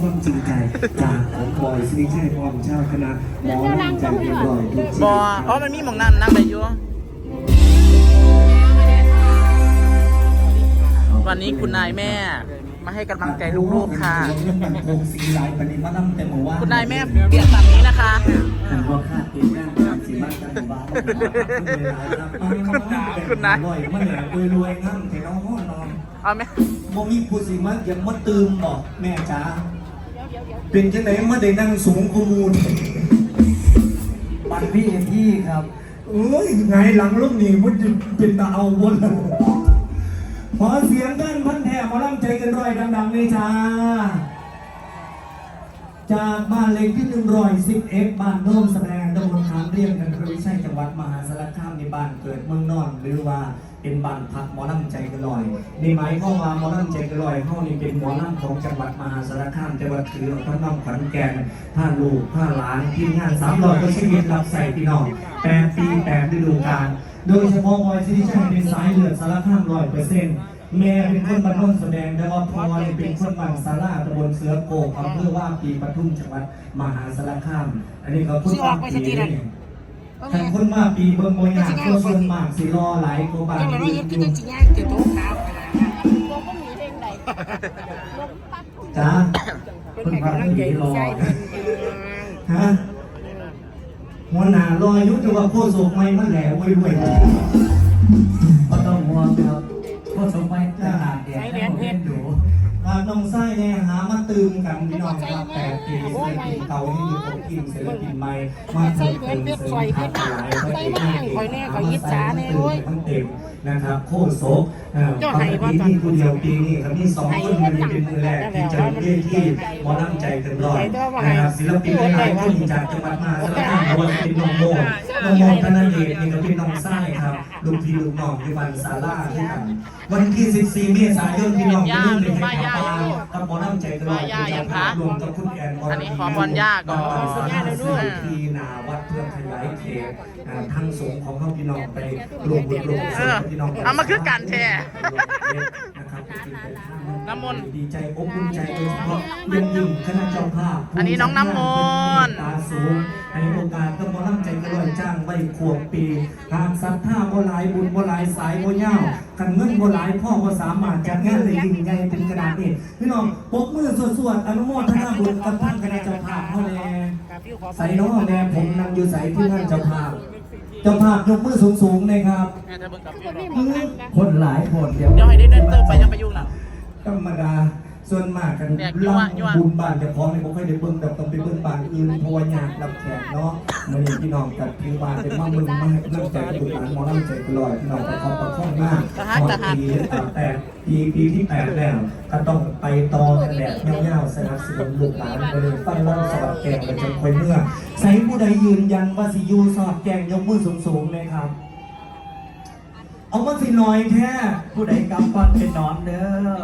ความจริงใจจากของบอยสิริชัยพรเจ้าคณะหมอลำใจเรียบร้อยทุกชีบวิอตเพราะมันมีหมองนั่นนั่งได้อยู่วันนี้คุณนายแม่ มาให้กำลังใจลูกๆค่ะ เรื่องบันคงสีลายปฏิมาลำแต่หมู่ว่าคุณนายแม่เปลี่ยนแบบนี้นะคะท่านว่าคาดเป็นด้านการสีบ้านกันบ้านคุณนายรวยมันแหละรวยรวยงั้นแต่น้องห้องนอนเอาไหมบ่มีผู้สิมายังมาตืมบอกแม่จ๋า เป็นจังไหนมาได้นั่งสูงกูมูลบัตรพี่เอ็มพี่ครับ เอ้ยไงหลังลูกหนีมันจะเป็นตาเอาวนแล้วขอเสียงกันพันแถมมาล่ำใจกันร้อยดังๆเลยจ้า จากบ้านเลขที่หนึ่งร้อยสิบเอ็ดบ้านโน้มแสดง ตำบลขามเรียงกันทวิชัยจังหวัดมหาสารคามในบ้านเกิดเมืองนอนหรือว่าเป็นบ้านพักหมอลำใจกันลอยในไม้ข้อว่าหมอลำใจกันลอยเข้านี่เป็นหมอลำของจังหวัดมหาสารคามจังหวัดถือเอาทั้งน้องขอนแก่นท่าลูกท่าหลานทีมงานสามร้อยก็ชีวิตรับใส่พี่น้องแปดปีแปดฤดูกาลโดยเฉพาะบอยสิริชัยเป็นสายเลือดสารคามร้อยเปอร์เซ็นต์ แม่เป็นคนบ้านโน้นแสดงแต่ว่าพ่อเนี่ยเป็นคนบานสาราตำบลเสือโกกอำเภอว่าปีปทุมจังหวัดมหาสารคาม อันนี้ก็คนว่าปีนี่ท่านคนมาปีเบิ่งโมยากก็ส่วนมากสิรอหลายกบ้านยังไงอื่ยังนกิอนยู่จริงๆเกี่ยวกับขาวลมก็มีเพลงใดลมปัดจ้าเป็นแข่งกำลักชายเพิ่นฮะหัวหน้ารออยุจะว่าโคศกไม่มันแหล่ไว้ด้วย ลืมกันพี่น้องครับแปดปีศิลปินเก่าที่มีผมกินศิลปินใหม่มาเติมเติมเสริมทัพหลายพระเอกนางเอกเอามาใส่ทั้งเต็มนะครับโคตรโซกปกติที่ผู้เดียวปีนี้ครับมีสองคนมันเป็นมือแรกที่จอเที่ที่หมอลำใจเกันร้อยนะครับศิลปินหลายคนจากจังหวัดมหาสารคามไม่ว่าจะเป็นน้องโมน้องโมธนเดชนี่ก็เป็นน้องไส้ครับ ลูกพี่ลูกน้องที่บ้านสาราที่กันวันที่ 14 เมษายนพี่น้องอย่าลืมไปเห็นข่าวกับหมอลำใจกระโดดรวมกับคุณแอนอันนี้ขอพรย่าก่อนสัญญาเลยด้วยทีนาวัดเพื่อขยายเขตทั้งสงฆ์ของเขาพี่น้องไปรวมบุญรวมกุศลกับพี่น้องเอามาคือกันแท้นะครับน้ำมนต์ดีใจอบอุ่นใจโดยเฉพาะยิ่งยิ่งคณะเจ้าภาพอันนี้น้องน้ำมนต์ตาสูง ในโอกาสก็หมอลำใจกระโดดจ้างไว้ขวบปี หากศรัทธาบ่หลายบุญบ่หลายสายบ่ยาวกันเงินบ่หลายพ่อบ่สามารถจัดงานได้ยิ่งใหญ่เป็นกระดาษนี่พี่น้องปรบมือสวดๆอนุโมทนาบุญกับท่านคณะเจ้าภาพเฮาแลใส่น้องแม่ผมนำอยู่ใส่ที่ท่านเจ้าภาพเจ้าภาพยกมือสูงๆเลยครับแม่จะเบิ่งกับพี่นี่มันนั่งกันคนหลายคนเดี๋ยวเดี๋ยวให้ได้เดินเติมไปยังไปยุ่งหลังธรรมดา ส่วนมากกันแดกยั่วยั่ว บุญบ้านเจะพร้าขอมในบ่ค่อยได้เบิ่งดอกต้องไปเบิ่งบ้านอื่นเพราะว่าญาติรับแขกเนาะมื้อนี้พี่น้องกับถือบ้านเป็นมาเบิ่งมาให้กำลังใจกับลูกหลานหมอลำใจกลอยพี่น้องก็ขอบประคองมากพอปีแปดปีปีที่แปดแล้วก็ต้องไปต่อกันแบบยาวๆสนับสนุนลูกหลานไปเลยฟังล่ำสอดแกงกันจนค่อยเมื่อใส่ผู้ใดยืนยันว่าสิอยู่สอดแกงยกมือสูงๆเลยครับ เอามาสิหน่อยแค่ผู้ใดกำปั้นเป็นนอนเด้อ